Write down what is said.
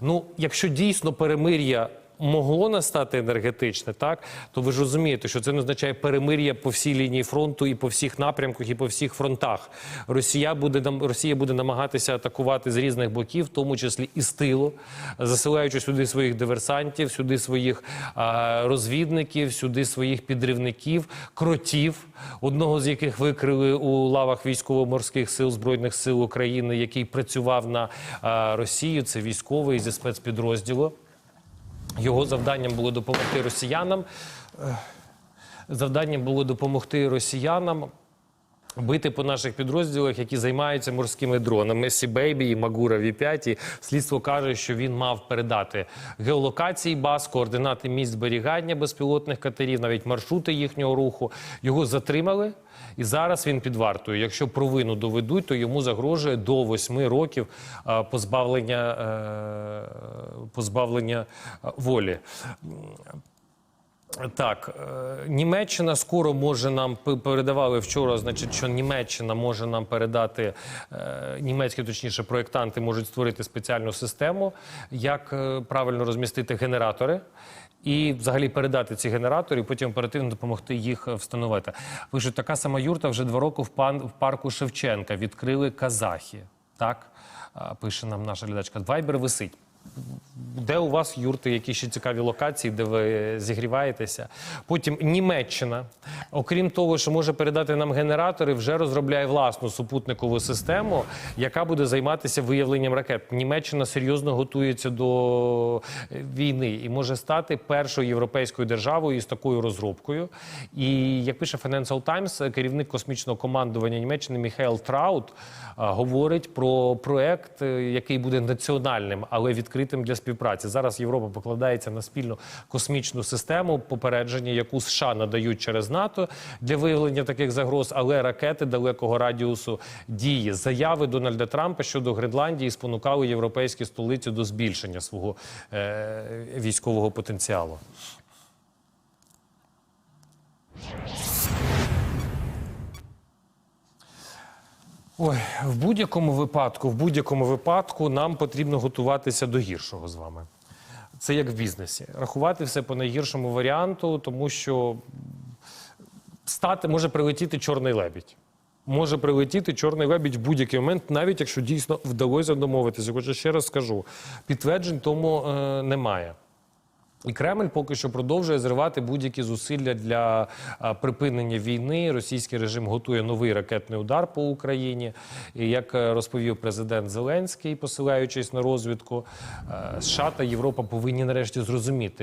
Ну, якщо дійсно перемир'я могло настати енергетичне, так то ви ж розумієте, що це не означає перемир'я по всій лінії фронту і по всіх напрямках, і по всіх фронтах. Росія буде Росія буде намагатися атакувати з різних боків, в тому числі і з тилу, засилаючи сюди своїх диверсантів, сюди своїх а, розвідників, сюди своїх підривників, кротів, одного з яких викрили у лавах військово-морських сил збройних сил України, який працював на а, Росію. Це військовий зі спецпідрозділу. Його завданням було допомогти росіянам. Ех, Завданням було допомогти росіянам бити по наших підрозділах, які займаються морськими дронами. Сі Бейбі і Магура Ві-5. І Слідство каже, що він мав передати геолокації баз, координати місць зберігання безпілотних катерів, навіть маршрути їхнього руху. Його затримали. І зараз він під вартою. Якщо провину доведуть, то йому загрожує до восьми років е, позбавлення, е, позбавлення е, волі. Так, е, Німеччина скоро може нам передавали вчора. Значить, що Німеччина може нам передати е, німецькі, точніше, проєктанти можуть створити спеціальну систему, як е, правильно розмістити генератори. І взагалі передати ці генератори, і потім оперативно допомогти їх встановити. Пишуть, така сама юрта вже два роки в, пан, в парку Шевченка відкрили казахи. Так пише нам наша глядачка. Вайбер висить. Де у вас юрти, які ще цікаві локації, де ви зігріваєтеся? Потім Німеччина, окрім того, що може передати нам генератори, вже розробляє власну супутникову систему, яка буде займатися виявленням ракет. Німеччина серйозно готується до е, війни і може стати першою європейською державою із такою розробкою. І як пише Financial Times, керівник космічного командування Німеччини Міхаел Траут говорить про проект, е, який буде національним, але відкритим для співпраці. Зараз Європа покладається на спільну космічну систему попередження, яку США надають через НАТО для виявлення таких загроз, але ракети далекого радіусу дії. Заяви Дональда Трампа щодо Гренландії спонукали європейські столиці до збільшення свого е, військового потенціалу. Ой, в будь-якому випадку, в будь-якому випадку нам потрібно готуватися до гіршого з вами. Це як в бізнесі. Рахувати все по найгіршому варіанту, тому що стати може прилетіти чорний лебідь. Може прилетіти чорний лебідь в будь-який момент, навіть якщо дійсно вдалося домовитися. Хоча ще раз скажу, підтверджень тому е, немає. І Кремль поки що продовжує зривати будь-які зусилля для припинення війни. Російський режим готує новий ракетний удар по Україні. І як е, розповів президент Зеленський, посилаючись на розвідку, е, США та Європа повинні нарешті зрозуміти,